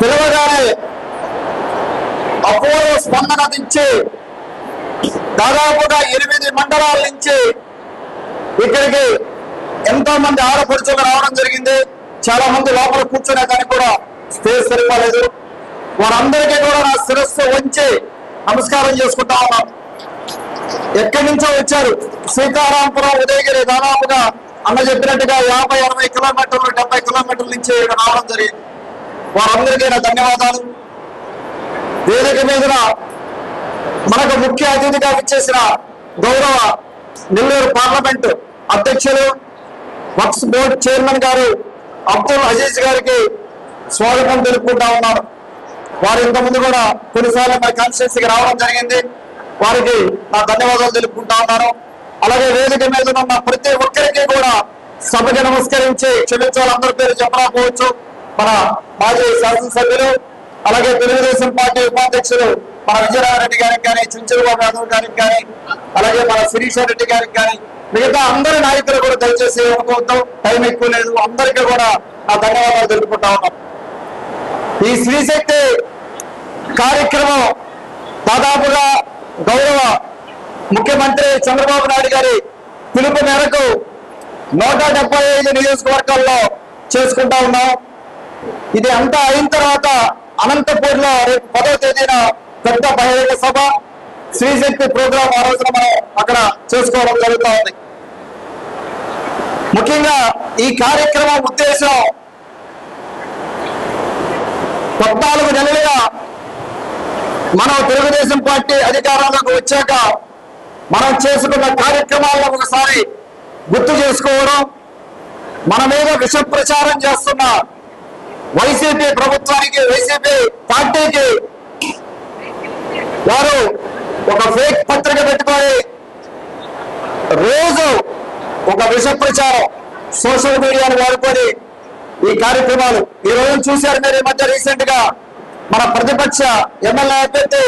పిలవగానే అపూర్వ స్పందన నుంచి దాదాపుగా ఎనిమిది మండలాల నుంచి ఇక్కడికి ఎంతో మంది ఆడపడుచులు రావడం జరిగింది. చాలా మంది లోపల కూర్చునే దానికి కూడా స్పేస్ సరిపోలేదు. వారందరికీ కూడా నా శిరస్సు వంచి నమస్కారం చేసుకుంటా ఉన్నాను ఎక్కడి నుంచో వచ్చారు? సీతారాంపురం ఉదయగిరి దాదాపుగా అన్న చెప్పినట్టుగా యాభై అరవై కిలోమీటర్లు డెబ్బై కిలోమీటర్ల నుంచి ఇక్కడ రావడం జరిగింది. వారందరికీ నా ధన్యవాదాలు. వేదిక మీద మనకు ముఖ్య అతిథిగా విచ్చేసిన గౌరవ నెల్లూరు పార్లమెంట్ అధ్యక్షులు వక్స్ బోర్డు చైర్మన్ గారు అబ్దుల్ అజీజ్ గారికి స్వాగతం తెలుపుకుంటా ఉన్నారు వారు ఇంతకుముందు కూడా కొన్నిసార్లు మా కాన్స్టిట్యూన్సీకి రావడం జరిగింది. వారికి నా ధన్యవాదాలు తెలుపుకుంటా ఉన్నాను. అలాగే వేదిక మీద ఉన్న ప్రతి ఒక్కరికి కూడా సభకి నమస్కరించి క్షమించాలి అందరి పేరు చెప్పకపోవచ్చు మన మాజీ శాసనసభ్యులు అలాగే తెలుగుదేశం పార్టీ ఉపాధ్యక్షులు మన విజయనారాయణ గారికి కానీ చుంచరబాబు యాదవ్ గారికి కానీ అలాగే మన శిరీష రెడ్డి గారికి కానీ మిగతా అందరి నాయకులు కూడా దయచేసి అనుకోవద్దాం టైం ఎక్కువ లేదు. అందరికీ కూడా నా ధన్యవాదాలు తెలుపుకుంటా ఉన్నాం. ఈ శ్రీశక్తి కార్యక్రమం దాదాపుగా గౌరవ ముఖ్యమంత్రి చంద్రబాబు నాయుడు గారి పిలుపు మేరకు నూట డెబ్బై ఐదు నియోజకవర్గాల్లో చేసుకుంటా ఉన్నాం. ఇది అంతా అయిన తర్వాత అనంతపూర్లో రేపు పదవ తేదీన పెద్ద బహిరంగ సభ శ్రీశక్తి ప్రోగ్రాం ఆ రోజున మనం అక్కడ చేసుకోవడం జరుగుతూ ఉంది ముఖ్యంగా ఈ కార్యక్రమం ఉద్దేశం పద్నాలుగు నెలలుగా మనం తెలుగుదేశం పార్టీ అధికారంలోకి వచ్చాక మనం చేసుకున్న కార్యక్రమాలను ఒకసారి గుర్తు చేసుకోవడం మన మీద విష ప్రచారం చేస్తున్న వైసీపీ ప్రభుత్వానికి వైసీపీ పార్టీకి వారు ఒక ఫేక్ పత్రిక పెట్టుకొని రోజు ఒక విష ప్రచారం సోషల్ మీడియాను వాడుకొని ఈ కార్యక్రమాలు. ఈ రోజు చూశారు మీరు ఈ మధ్య రీసెంట్గా మన ప్రతిపక్ష ఎమ్మెల్యే అభ్యర్థి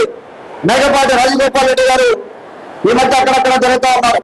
మేఘపాటి రాజగోపాల్ రెడ్డి గారు ఈ మధ్య అక్కడక్కడ జరుగుతూ ఉన్నారు.